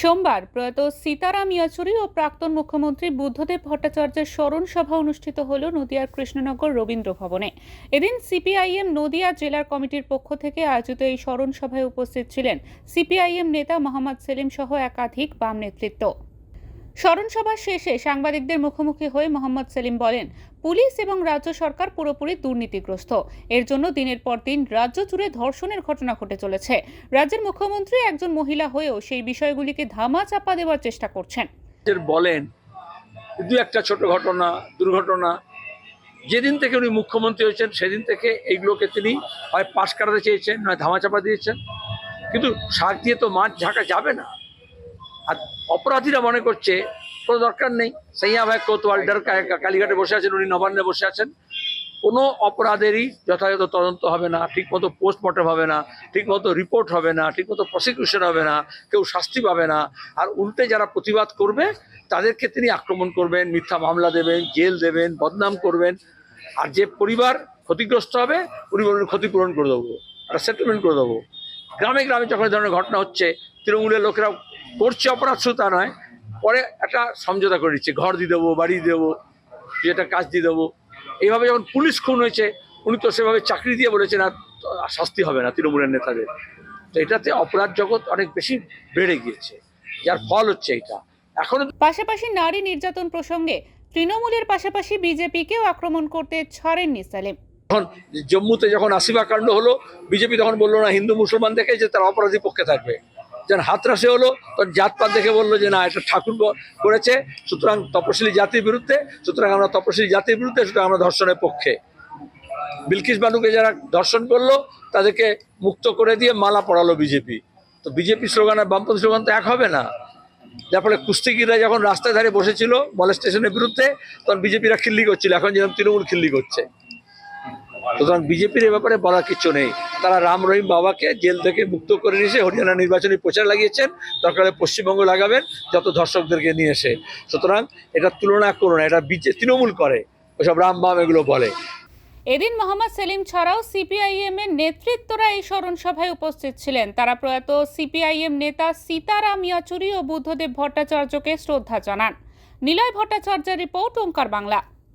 সোমবার প্রয়াত সীতারাম ইয়াচুরি ও প্রাক্তন মুখ্যমন্ত্রী বুদ্ধদেব ভট্টাচার্যের স্মরণ সভা অনুষ্ঠিত হল নদিয়ার কৃষ্ণনগর রবীন্দ্র ভবনে। এদিন সিপিআইএম নদিয়া জেলার কমিটির পক্ষ থেকে আয়োজিত এই স্মরণ সভায় উপস্থিত ছিলেন সিপিআইএম নেতা মোহাম্মদ সেলিম সহ একাধিক বাম নেতৃত্ব। স্মরণ সভা শেষে সাংবাদিকদের মুখোমুখি হয়ে মোহাম্মদ সেলিম বলেন, পুলিশ এবং রাজ্য সরকার পুরোপুরি দুর্নীতিগ্রস্ত। এর জন্য দিনের পর দিন রাজ্য জুড়ে ধর্ষণের ঘটনা ঘটে চলেছে। রাজ্যের মুখ্যমন্ত্রী একজন মহিলা হয়েও সেই বিষয়গুলিকে ধামা চাপা দেওয়ার চেষ্টা করছেন। বলেন, দু একটা ছোট ঘটনা, দুর্ঘটনা। যেদিন থেকে উনি মুখ্যমন্ত্রী হয়েছেন, সেদিন থেকে এইগুলোকে তিনি হয় পাশ কাটাতে চেয়েছেন, নয় ধামাচাপা দিয়েছেন। কিন্তু শাক দিয়ে তো মাছ ঝাঁকা যাবে না। আর অপরাধীরা মনে করছে, কোনো দরকার নেই। সেইয়া ভাই কোতোয়াল ডার কালীঘাটে বসে আছেন, উনি নবান্নে বসে আছেন। কোনো অপরাধেরই যথাযথ তদন্ত হবে না, ঠিকমতো পোস্টমর্টম হবে না, ঠিকমতো রিপোর্ট হবে না, ঠিকমতো প্রসিকিউশন হবে না, কেউ শাস্তি পাবে না। আর উল্টে যারা প্রতিবাদ করবে, তাদেরকে তিনি আক্রমণ করবেন, মিথ্যা মামলা দেবেন, জেল দেবেন, বদনাম করবেন। আর যে পরিবার ক্ষতিগ্রস্ত হবে, উনি বলবেন, ক্ষতিপূরণ করে দেবো, একটা সেটেলমেন্ট করে দেবো। গ্রামে গ্রামে যখন এই ধরনের ঘটনা হচ্ছে, তৃণমূলের লোকেরা করছে অপরাধ শুধু তা নয় পরে একটা সমঝোতা করে দিচ্ছে ঘর দিয়ে দেবো বাড়ি দিয়ে দেবো যেটা কাজ দিয়ে দেবো। এইভাবে যখন পুলিশ খুন হয়েছে উনি তো সেভাবে চাকরি দিয়ে বলেছেন আর শাস্তি হবে না তৃণমূলের নেতাদের। তো এটাতে অপরাধ জগৎ অনেক বেশি বেড়ে গিয়েছে। যার ফল হচ্ছে এটা। এখনও পাশাপাশি নারী নির্যাতন প্রসঙ্গে তৃণমূলের পাশাপাশি বিজেপিকেও আক্রমণ করতে ছাড়েননি সেলিম। যখন জম্মুতে যখন আসিবা কাণ্ড হলো বিজেপি তখন বলল না হিন্দু মুসলমান দেখে যে তারা অপরাধী পক্ষে থাকবে। যখন হাতরাসে হলো তখন জাতপাত দেখে বলল যে না, এটা ঠাকুর করেছে, সুতরাং তপশিলি জাতির বিরুদ্ধে, সুতরাং আমরা তপশিলি জাতির বিরুদ্ধে, সুতরাং আমরা ধর্ষণের পক্ষে। বিলকিস বানুকে যারা ধর্ষণ করল, তাদেরকে মুক্ত করে দিয়ে মালা পড়ালো বিজেপি। তো বিজেপি স্লোগান আর বামপন্থী স্লোগান তো এক হবে না। যার ফলে কুস্তিগিরা যখন রাস্তায় ধারে বসেছিল, মলেস্টেশনের বিরুদ্ধে, তখন বিজেপিরা খিল্লি করছিল, এখন যেরকম তৃণমূল খিল্লি করছে। সুতরাং বিজেপির এ ব্যাপারে বলার কিছু নেই। তারা রাম রহিম বাবাকে জেল থেকে মুক্ত করে নিয়ে এসে হরিয়ানা নির্বাচনী প্রচার লাগিয়েছেন দরকারে পশ্চিমবঙ্গ লাগাবেন, যত দর্শকদেরকে নিয়ে এসে। সুতরাং এটা তুলনা করো না এটা বিজে, তৃণমূল করে, ওসব রাম বাম এগুলো বলে। এদিন মোহাম্মদ সেলিম ছাড়াও সিপিআইএম এর নেতৃত্বরা এই স্মরণ সভায় উপস্থিত ছিলেন। তারা প্রয়াত সিপিআইএম নেতা সীতারাম ইয়াচুরি ও বুদ্ধদেব ভট্টাচার্যকে শ্রদ্ধা জানান। নিলয় ভট্টাচার্যের রিপোর্ট ওঙ্কার বাংলা।